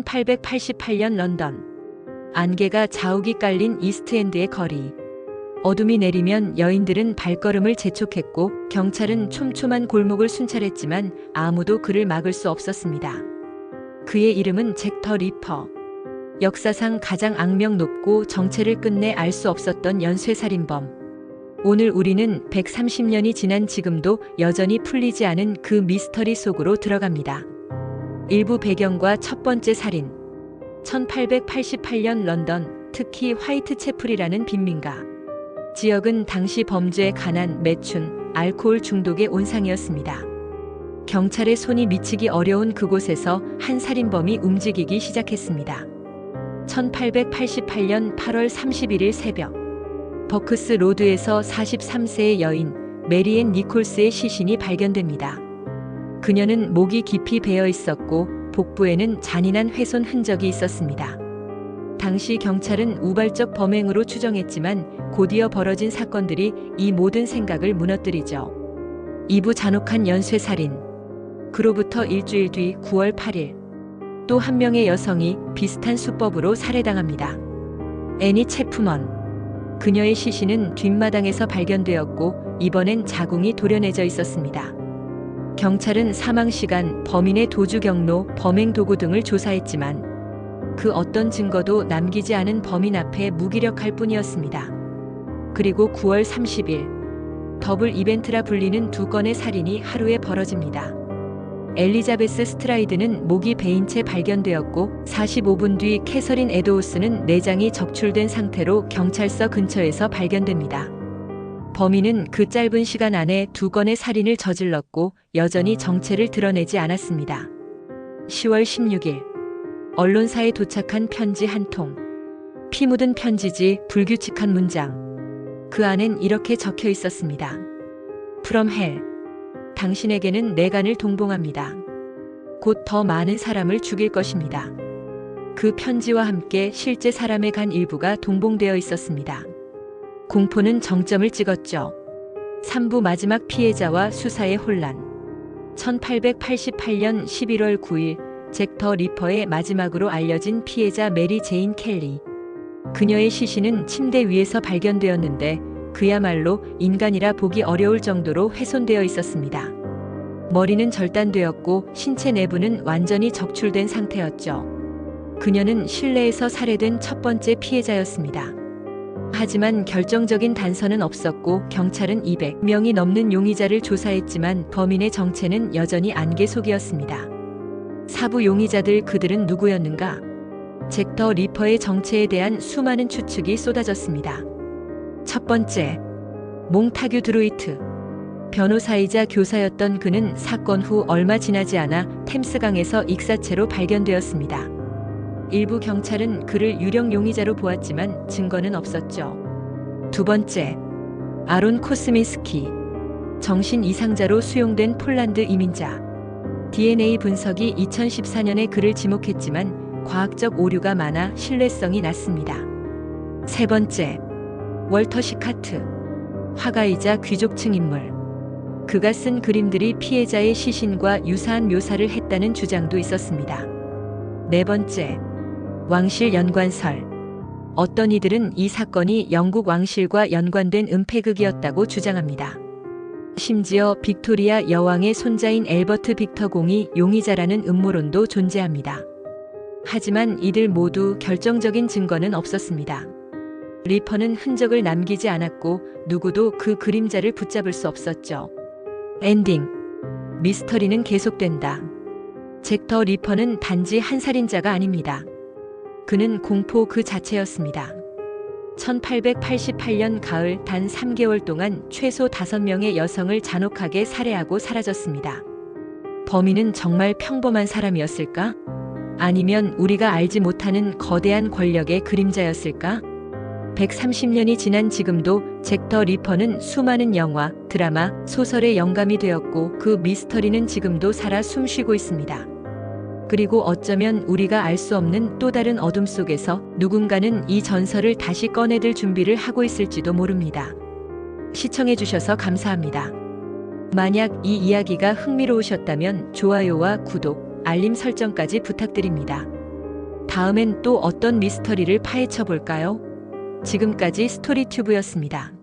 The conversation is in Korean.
1888년 런던. 안개가 자욱이 깔린 이스트엔드의 거리. 어둠이 내리면 여인들은 발걸음을 재촉했고 경찰은 촘촘한 골목을 순찰했지만 아무도 그를 막을 수 없었습니다. 그의 이름은 잭터 리퍼. 역사상 가장 악명 높고 정체를 끝내 알 수 없었던 연쇄살인범. 오늘 우리는 130년이 지난 지금도 여전히 풀리지 않은 그 미스터리 속으로 들어갑니다. 일부 배경과 첫 번째 살인. 1888년 런던, 특히 화이트채플이라는 빈민가. 지역은 당시 범죄에 가난 매춘, 알코올 중독의 온상이었습니다. 경찰의 손이 미치기 어려운 그곳에서 한 살인범이 움직이기 시작했습니다. 1888년 8월 31일 새벽, 버크스 로드에서 43세의 여인 메리앤 니콜스의 시신이 발견됩니다. 그녀는 목이 깊이 베어 있었고 복부에는 잔인한 훼손 흔적이 있었습니다. 당시 경찰은 우발적 범행으로 추정했지만 곧이어 벌어진 사건들이 이 모든 생각을 무너뜨리죠. 이부 잔혹한 연쇄살인. 그로부터 일주일 뒤 9월 8일 또 한 명의 여성이 비슷한 수법으로 살해당합니다. 애니 체프먼. 그녀의 시신은 뒷마당에서 발견되었고 이번엔 자궁이 도려내져 있었습니다. 경찰은 사망 시간, 범인의 도주 경로, 범행 도구 등을 조사했지만 그 어떤 증거도 남기지 않은 범인 앞에 무기력할 뿐이었습니다. 그리고 9월 30일 더블 이벤트라 불리는 두 건의 살인이 하루에 벌어집니다. 엘리자베스 스트라이드는 목이 베인 채 발견되었고 45분 뒤 캐서린 에도우스는 내장이 적출된 상태로 경찰서 근처에서 발견됩니다. 범인은 그 짧은 시간 안에 두 건의 살인을 저질렀고 여전히 정체를 드러내지 않았습니다. 10월 16일 언론사에 도착한 편지 한 통. 피 묻은 편지지 불규칙한 문장. 그 안엔 이렇게 적혀 있었습니다. From hell. 당신에게는 내 간을 동봉합니다. 곧 더 많은 사람을 죽일 것입니다. 그 편지와 함께 실제 사람의 간 일부가 동봉되어 있었습니다. 공포는 정점을 찍었죠. 3부 마지막 피해자와 수사의 혼란. 1888년 11월 9일 잭 더 리퍼의 마지막으로 알려진 피해자 메리 제인 켈리. 그녀의 시신은 침대 위에서 발견되었는데 그야말로 인간이라 보기 어려울 정도로 훼손되어 있었습니다. 머리는 절단되었고 신체 내부는 완전히 적출된 상태였죠. 그녀는 실내에서 살해된 첫 번째 피해자였습니다. 하지만 결정적인 단서는 없었고 경찰은 200명이 넘는 용의자를 조사했지만 범인의 정체는 여전히 안개 속이었습니다. 사부 용의자들 그들은 누구였는가? 잭더 리퍼의 정체에 대한 수많은 추측이 쏟아졌습니다. 첫 번째, 몽타규 드루이트. 변호사이자 교사였던 그는 사건 후 얼마 지나지 않아 템스강에서 익사체로 발견되었습니다. 일부 경찰은 그를 유령 용의자로 보았지만 증거는 없었죠. 두 번째, 아론 코스민스키. 정신 이상자로 수용된 폴란드 이민자. DNA 분석이 2014년에 그를 지목했지만 과학적 오류가 많아 신뢰성이 낮습니다. 세 번째, 월터 시카트. 화가이자 귀족층 인물. 그가 쓴 그림들이 피해자의 시신과 유사한 묘사를 했다는 주장도 있었습니다. 네 번째, 왕실 연관설. 어떤 이들은 이 사건이 영국 왕실과 연관된 은폐극이었다고 주장합니다. 심지어 빅토리아 여왕의 손자인 엘버트 빅터 공이 용의자라는 음모론도 존재합니다. 하지만 이들 모두 결정적인 증거는 없었습니다. 리퍼는 흔적을 남기지 않았고 누구도 그 그림자를 붙잡을 수 없었죠. 엔딩. 미스터리는 계속된다. 잭터 리퍼는 단지 한 살인자가 아닙니다. 그는 공포 그 자체였습니다. 1888년 가을 단 3개월 동안 최소 5명의 여성을 잔혹하게 살해하고 사라졌습니다. 범인은 정말 평범한 사람이었을까? 아니면 우리가 알지 못하는 거대한 권력의 그림자였을까? 130년이 지난 지금도 잭더 리퍼는 수많은 영화, 드라마, 소설의 영감이 되었고 그 미스터리는 지금도 살아 숨쉬고 있습니다. 그리고 어쩌면 우리가 알 수 없는 또 다른 어둠 속에서 누군가는 이 전설을 다시 꺼내들 준비를 하고 있을지도 모릅니다. 시청해주셔서 감사합니다. 만약 이 이야기가 흥미로우셨다면 좋아요와 구독, 알림 설정까지 부탁드립니다. 다음엔 또 어떤 미스터리를 파헤쳐 볼까요? 지금까지 스토리튜브였습니다.